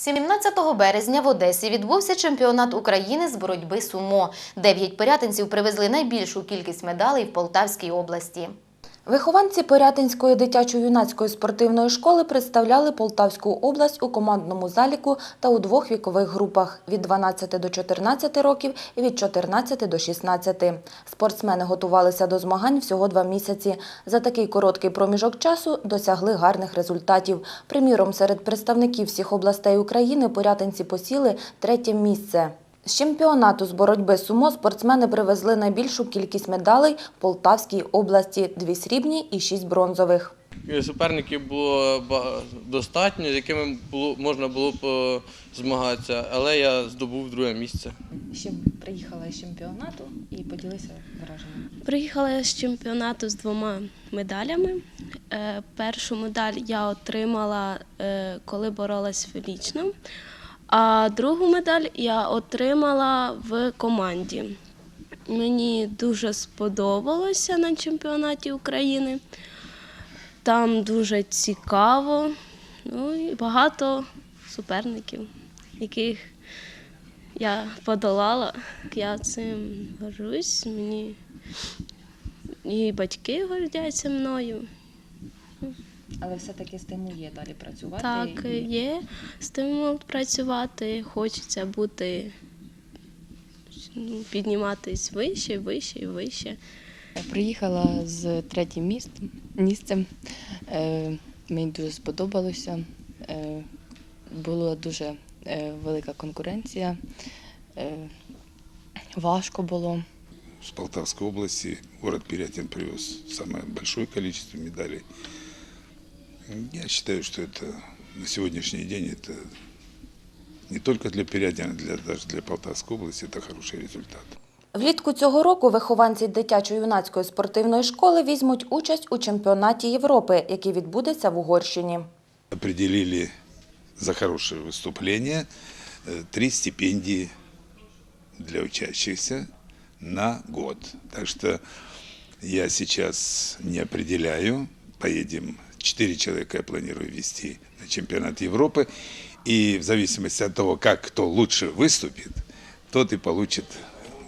17 березня в Одесі відбувся чемпіонат України з боротьби сумо. Дев'ять порятинців привезли найбільшу кількість медалей в Полтавській області. Вихованці Порятинської дитячо-юнацької спортивної школи представляли Полтавську область у командному заліку та у двох вікових групах – від 12 до 14 років і від 14 до 16. Спортсмени готувалися до змагань всього два місяці. За такий короткий проміжок часу досягли гарних результатів. Приміром, серед представників всіх областей України порятинці посіли третє місце. З чемпіонату з боротьби сумо спортсмени привезли найбільшу кількість медалей в Полтавській області – дві срібні і шість бронзових. Суперників було достатньо, з якими було, можна було б е, змагатися, але я здобув друге місце. Ще приїхала з чемпіонату і поділися враженнями. Приїхала я з чемпіонату з двома медалями. Е, Першу медаль я отримала, е, коли боролась вічно, а другу медаль я отримала в команді. Мені дуже сподобалося на чемпіонаті України. Там дуже цікаво, ну і багато суперників, яких я подолала. Я цим горжусь. Мені і батьки гордяться мною. Але все-таки стимул є далі працювати. Так, і- є стимул працювати, хочеться бути, ну, підніматись вище, вище і вище. Приїхала з третім містом, місцем. Е, мені дуже сподобалося. Е, була дуже е, велика конкуренція. Е, важко було. с Полтавской области. Город Пирятин привез самое большое количество медалей. Я считаю, что это на сегодняшний день это не только для Пирятина, для, даже для Полтавской области это хороший результат. Влітку цього року вихованці дитячо-юнацької спортивної школи візьмуть участь у чемпіонаті Європи, який відбудеться в Угорщині. Определили за хороше виступлення э, три стипендії для учащихся на год. Так що я зараз не определяю, поїдемо 4 человека я планирую вести на чемпионат Европы. И в зависимости от того, как кто лучше выступит, тот и получит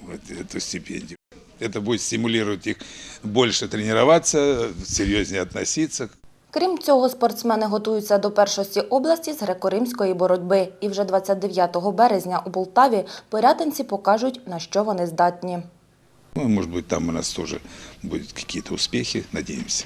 вот эту стипендию. Это будет стимулировать их больше тренироваться, серьезнее относиться. Крім цього, спортсмени готуються до першості області з греко-римської боротьби. І вже 29 березня у Болтаві порятинці покажуть, на що вони здатні. Ну, може бути, там у нас теж будуть якісь успіхи, сподіваємося.